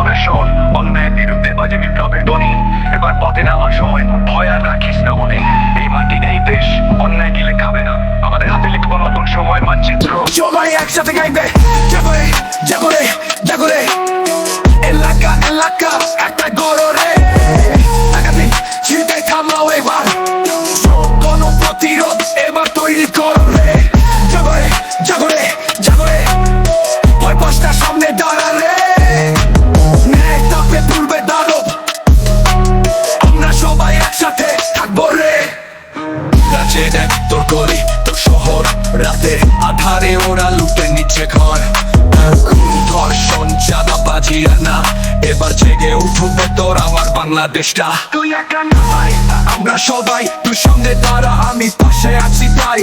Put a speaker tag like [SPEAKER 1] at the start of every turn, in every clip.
[SPEAKER 1] অনশন অন্যায়ের বিরুদ্ধে বাজে বিপ্লবের ধ্বনি। এবার পথে নামার সময় ভয় আর রাখিস না মনে। এই মাটি এই দেশ, অন্যায় গেলে খাবে না। আমাদের হাতে লিখব নতুন সময় মানচিত্র।
[SPEAKER 2] সবাই একসাথে গাইবে, যাবে জাগরে রাতে আধারে ওরা লুটে নিচ্ছে ঘর। ধর্ষণ চাঁদাবাজি আর না এবার জেগে তোর আমার বাংলাদেশটা।
[SPEAKER 1] তুই একা নয়
[SPEAKER 2] আমরা সবাই তুই সঙ্গে দাঁড়া আমি পাশে আছি তাই।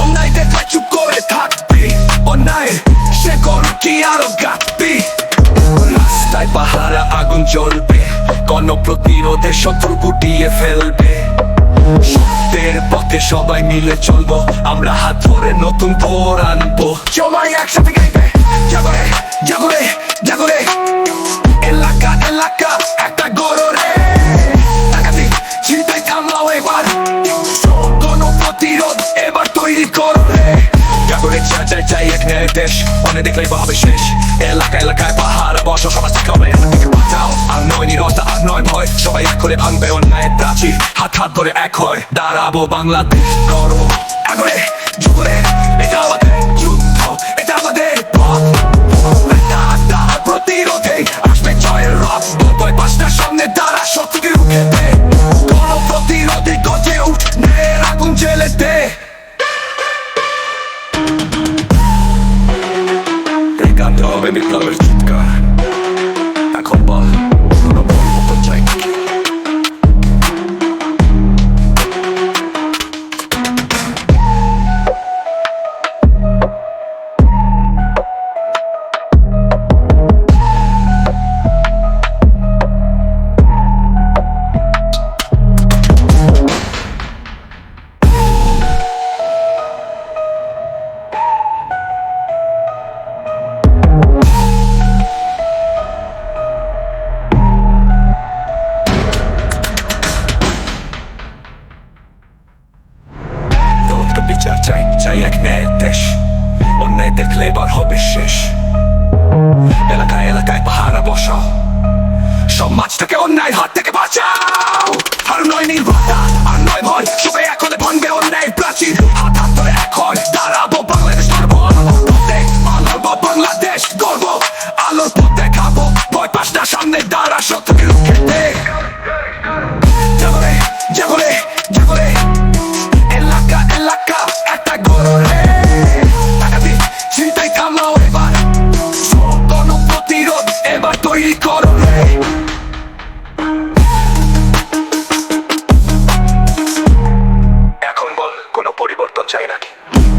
[SPEAKER 2] অন্যায় দেখা চুপ করে থাকবি অন্যায় সে করু কি আরও গাপবি রাস্তায় পাহারা আগুন জ্বলবে কোন প্রতিরোধে শত্রু গুটিয়ে ফেলবে। সত্যের পথে সবাই মিলে চলবো। আমরা হাত ধরে নতুন ভোর আনব। সবাই একসাথে গাইবে। জাগরে জাগরে জাগরে এলাকা এলাকা একটা গররে একাধিক চিন্তায় থামলাও এবার। কোন প্রতিরোধ এবার তৈরি করবে জাগরে চাই এক ন্যায় দেশ। মনে দেখলেই ভাবে শেষ। এলাকা এলাকায় পাহাড় বস থেকে হবে বাঁচাও আর নয় নিরতা আর নয় ভয়। সবাই এক করে ভাঙবে অন্যায়ের প্রাচীর। হাত হাত ধরে এক হয়। দাঁড়াবো বাংলাদেশ করো আগরে জুড়ে এটা আমাদের যুদ্ধ। প্রতিরোধে আসবে বই পাঁচটার সামনে দাঁড়া শত্রুকে প্রতিরোধে গজে উঠ নের আগুন বিপ্লবের চিৎকার। তোর বিচার চাই চাই এক ন্যায় দেশ অন্যায় দেখলে এবার হবে শেষ এলাকায় এলাকায় পাহারা বসাও সমাজটাকে অন্যায় হাত
[SPEAKER 1] Chairaki.